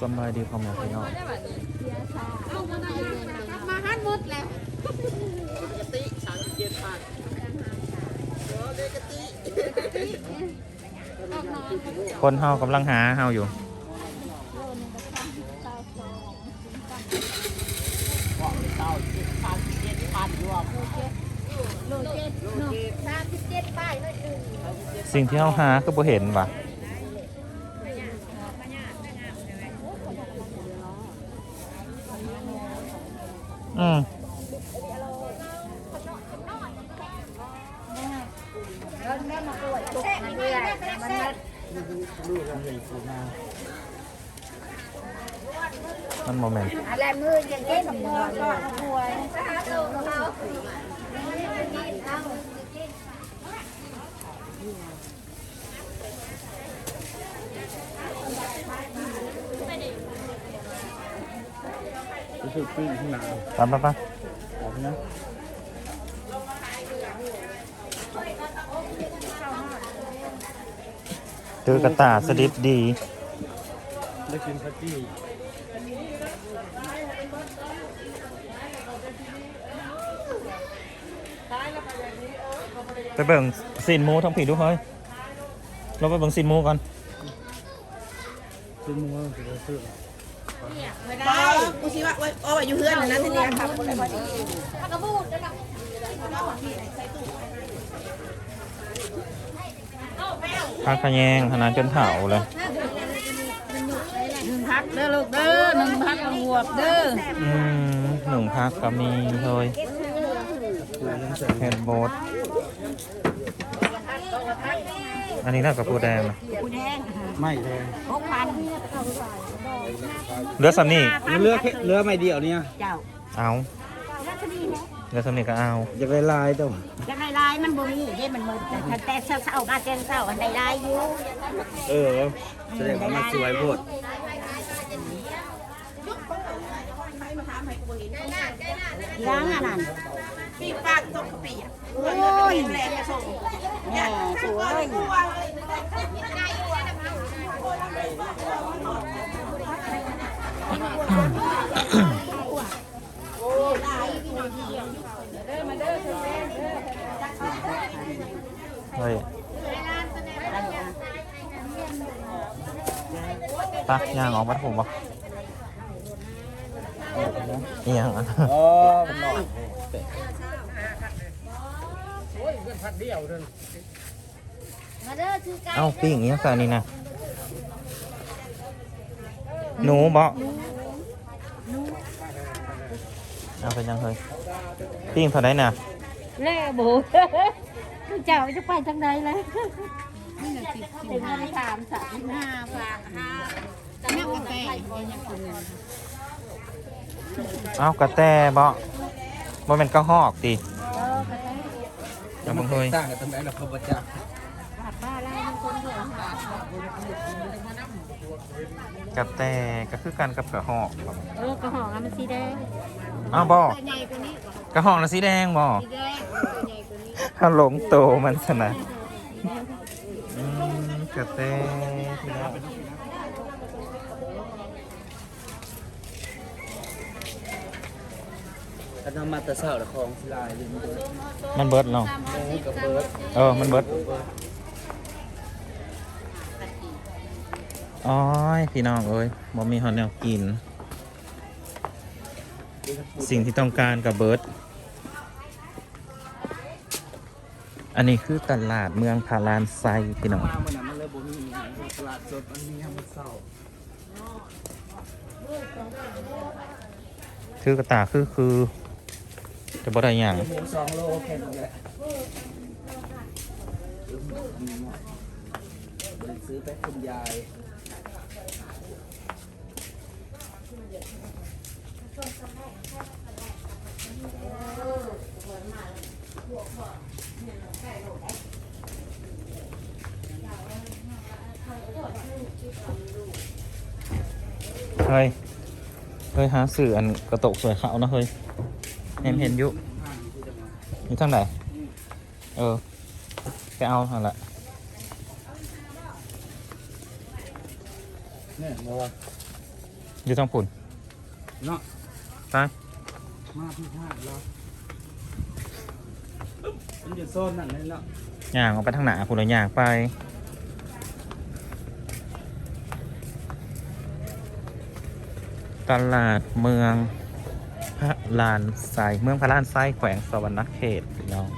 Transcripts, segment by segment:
สำบายดีพ่อแม่พี่น้องมาหันหมดแล้วคนเฮากำลังหาเฮาอยู่โลเจ็ดโลสามสิบเจ็ดป้ายเลยเออสิ่งที่เฮาหาก็บ่เห็นว่ะ อืมแช่ไม่ได้มันมัดมันโมเมนต์อะไรมืออย่างเงี้ยมือก็ป่วยหาตัวเขา รู้ สึกปิ้งข้างหน้าไปไปไปออกนะตือกระตาสดิบดี ได้กินพัตตี้ไปเบิ่งสินหมูทั้งผีดูเฮ้ย เราไปเบิ่งสินหมูก่อนซื้อมือถือซื้อ ได้กูคิดว่าโอ้ยเอาไว้อยู่เพื่อนนะนะทีเนี้ยครับกระบูดได้ปะพักขะแยงขนาดจนเผาเลยหนึ่งพักเด้อลูกเด้อหนึ่งพักบวบเด้ออืมหนึ่งพักก็มีเลยคือยังใส่เฮดโบด อันนี้น่ากับปูแดงนะกูแดงไม่แพงหกพันเหลือสำนี่เลือกเลือกไม่เดียวเนี่ยเจ้าเอาเหลือสำนี่ก็เอาอยากได้ลายเจ้าจะได้ลายมันบ่มีเด้มันมืดแต่แต่เช้าๆมาเจ้าเช้าอันใดลายอยู่เออแสดงว่ามันสวยโพดล้างอันนั้นปีปากตกปีอะ โอ้ยแรงส่งแหมสวยเฮ้ยปะย่างออกมาผมปะเอียงอะอ๋อมันหน่ อยมาเด้อคือไก่เอ้าปิ้งอย่างนี้ยค่ะนี่นะหนูบ่เอาไปยังเฮ้ยปิ้งเท่าไหร่น่ะแล่บูเจ้าจะไปทางใดเลยถึงห้าสามสามห้าฝากห้าจะนั่งกาแฟยังคนนึงเอากระแตบ่บ่แม่นกระหอกติ บิ่งเฮ้ยต่างกันตรงไหนล่ะพระบัจจ้าผัดป้าไล่คนเดียวกระแตก็คือกันกับกระหอกบ่เออกระหองมันสีแดงอ้าวบ่ตัวใหญ่กว่านี้กระหอกน่ะสีแดงบ่สีแดงตัวใหญ่กว่านี้ถ้าหลงโตมันซะนะอืมกระแตพี่น้องถ้า ทำมาแต่เช้าละของสิลายอยู่มันมันเบิดเนาะโอ้กับเบิร์ดเออ มันเบิดอ้อยพี่น้องเอ้ยบ่มีฮอนแนวกิน สิ่งที่ต้องการกับเบิร์ดอันนี้คือตลาดเมืองพารานไซพี่น้อง มาเมื่อนั้นมันเลยบ่มีตลาดสดมันมียามมันเช้าคือกระตาคือคือ จะบ่ได้หยังหมูสองโลแค่นั้นแหละซื้อไปคุณยายเฮ้ย เฮ้ย หาสื่ออันกระตกสวยขาวนะเฮ้ย ห็นเห็นอยู่อยู่ทางไหนเออไปเอาเอาละเนี่ยบอกว่าอยู่ทางปุ่นเนาะไปมาพี่ห้าเรามันอยู่โซนนั่นเลยเนาะย่างออกไปทางหนาปุ่นเลยย่างไปตลาดเมือง พระลานไซเมืองพระลานไซแขวงสวรรณเขตพี่น้อง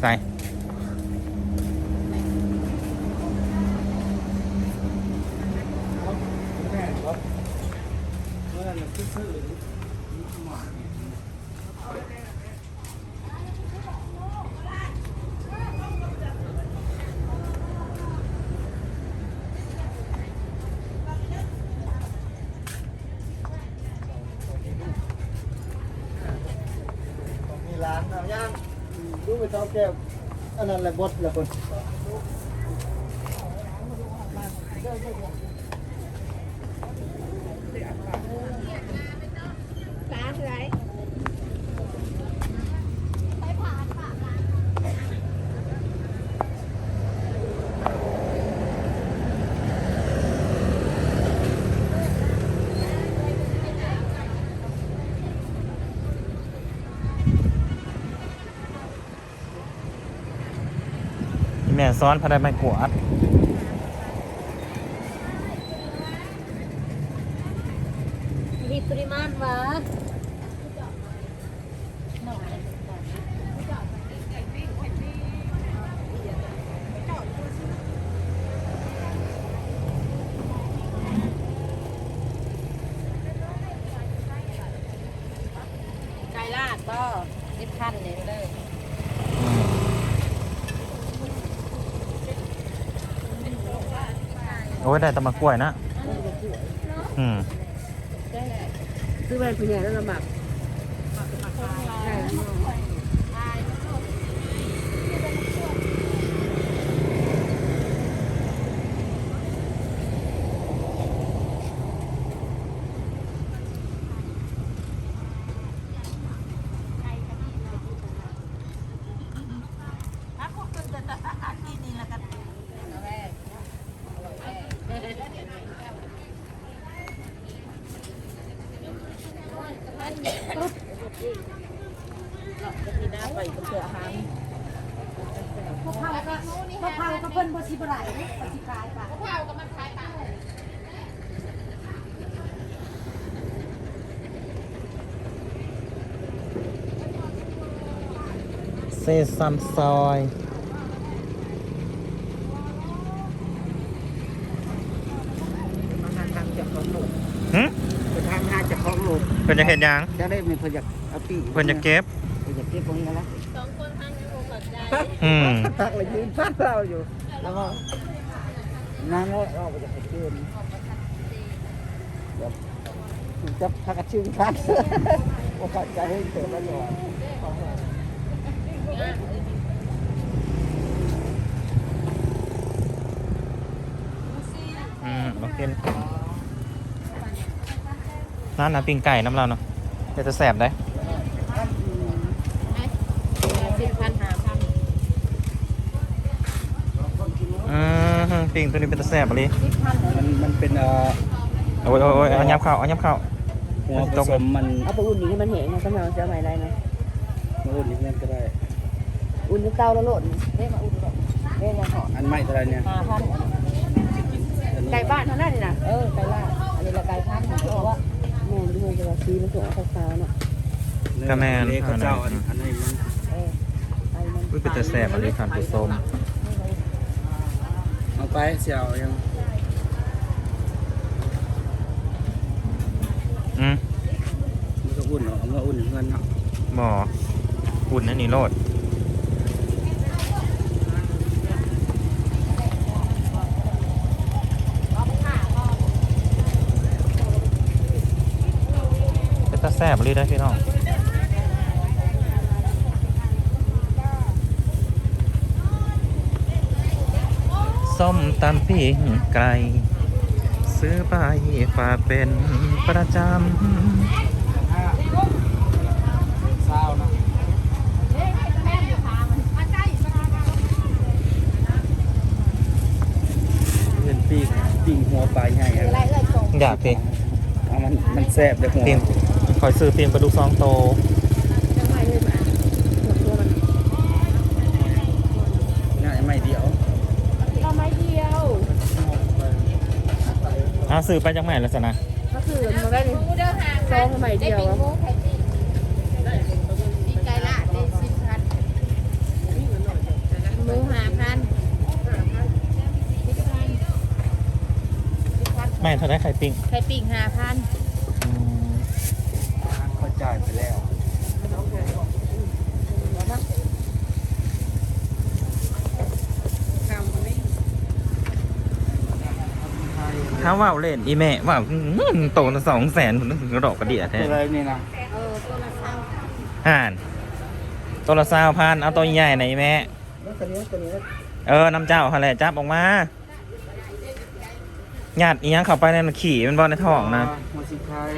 ใส่เมื่อนั้นคือซื้อหมา มีร้านเอาย่างดูไป เท้าแก้วอันนั้นแหละบดละคน แม่ซ้อนพระได้ไม่กวาดมีปริมาณวา ไก่ลาดก็สิบพันเลยเลย โอ้ยได้แตะมากล้วยนะ อืมซื้อไปคุณยายแล้วละหมักพวกเขาก็พวกเขาก็เพิ่นบ่ สิบ่ได้เด้บ่สิขายป่ะเซซัมซอยทางทางจากของหลวงหึทางทางจากของหลวงเพิ่นจะเห็นยังจะได้มีพยักเอาปีเพิ่นจะเก็บเพิ่นจะเก็บตรงนี้ละอืมพักเลยยืนพักเราอยู่ แล้วก็นั่งแล้วเราไปจะไปเกินเดี๋ยวจะพักกระชื่นพักโอกาสจะให้เกิดประโยชน์อืมโอเคร้านน้ำปิ้งไก่น้ำเราเนาะเดี๋ยวจะแสบได้ สิบพันหาพัน อืมปิ้งตัวนี้เป็นตะแสบอะไรมันมันเป็นเอ่อโอ้ยโอ้ยโอ้ยเอายับเข้าเอายับเข้าหัวผสมมันเอาไปอุ่นนี่ให้มันแห้งนะกำลังจะเอาใหม่ไรนะมาอุ่นนี่ก็ได้ อุ่นในเตาแล้วโลดเด้มาอุ่นโลดเด้ยังหอมอันใหม่เท่าไหรเนี่ยห้าพันไก่บ้านเท่านั้นนี่นะเออไก่ลาดอันนี้ละไก่พันธุ์เพราะว่าแม่ด้วยจะว่าซีมันสวยขาวๆเนาะกระแมนเล็กข้าวเจ้าอันอันนี้มัน เออไก่มัน อุ้ยเป็นตะแสบอะไรครับผู้ชม เอาไปเสี่ยวยังอืมมันก็อุ่นเหรอเอามาอุ่นเงินเนาะหมออุ่นนั่นนี่โลดเป็นตะแสบอะไรได้พี่น้อง ส้มตำปิ้งไก่ซื้อไปฝากเป็นประจำเป็นปีกปีกหัวปลาใหญ่อะอยากสิเอามันมันแซ่บเลยหัวคอยซื้อปิ้งปลาดุกซองโต อ้าวซื้อไปจังไหนแล้วสนะก็คือมันได้ซองใหม่เดียวอะดีใจละได้สิบพันหมูหาพันไม่เท่าได้ไข่ปิ้งไข่ปิ้งห้าพัน อืมเข้าใจไปแล้ว ถ้าว่าวเล่นอีแม่ว่าวอื้อโตละสองแสนผมนึกถึงกระดอกกระเดียแท้อะไรนี่นะเออตัวละเท่าห่านตัวละสาวพันเอาตัวใหญ่ไหนอยแม่ แล้วตัวนี้ตัวนี้เออน้ำเจ้าเขาแหละจับออกมาญาติอีหยังเข้าไปในนขี่มันบอลในท้องนะหัวสิไทย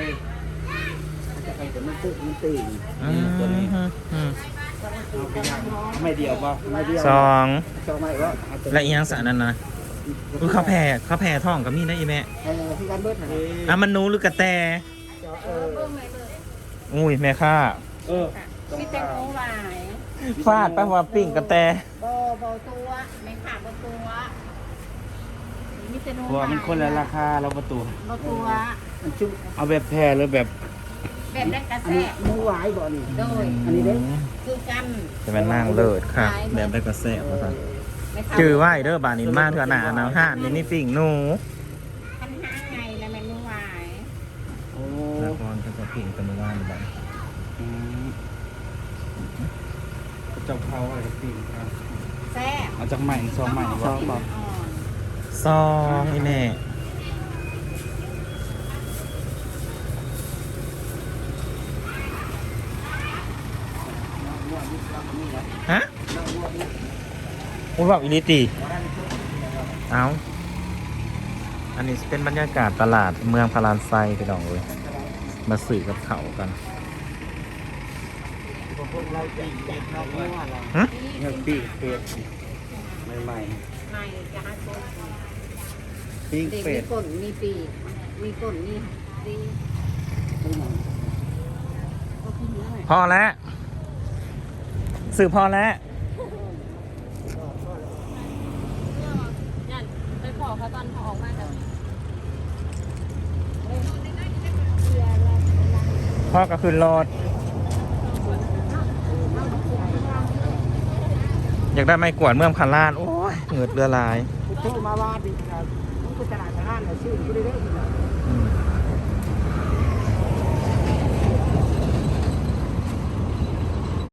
จะไปแต่มันตึกมันตื่นอืตัวนี้มอืมเอาไปย่างไม่เดียวป่ะไม่เดียวสองสองไม่ว่าเอาตัวนี้และอีหยังสารนั่นนะ อุ้ยเขาแผ่เขาแผ่ท้องก็มีนะอีแม่เออที่การเบิดน่ะอะมันหนูหรือกระแตเอออุ้ยแม่ค่าเออมีแต่หมูหวายฟาดไปว่าปิ้งกระแตโบโบตัวไม่ขาดโบตัวมีแต่หมูเพราะว่ามันคนละราคาเราประตู โบตัวมันจุ๊บเอาแบบแพรหรือแบบแบบได้กระอันแสนี้หมูหวายบ่นี่ โดย อันนี้เด้ คือกันจะเป็นนั่งเลิศค่ะ แบบได้กระแสมาสั่นไม่เท่า จือไหวเด้อบานนี้มาเถอะหนาหนาวห้านนี่นี่ปิ้งหนูพันห้าไงแล้วแม่หมูหวายโอ้ละครก็จะปิ้งกันว่านบ้านอืมเจ้าเขาอะไรกับปีนครับแซ่บเอาจากใหม่ซองใหม่ซองบอกอ่อนซองอีแม่ อุ้ยว่าอิลิตีเอาอันนี้เป็นบรรยากาศตลาดเมืองพารานไซไปลองเลย มาสื่อกับเขากันฮะเงินปีกเป็ดใหม่ไม่จะให้คนๆปีกเด็กเป็มีดก้นมีปีกมีก้นมีดีพอแล้วสื่อพอแล้ว ไปขอเขาตอนเขาออกมาแต่พ่อก็ขึ้นรถอยากได้ไม้กวาดเมื่อมคันลาน โอ้ยเหงือดเรือลายคุณโทรมาว่าดีครับคุณตลาดทางร้านชื่อคุณได้ได้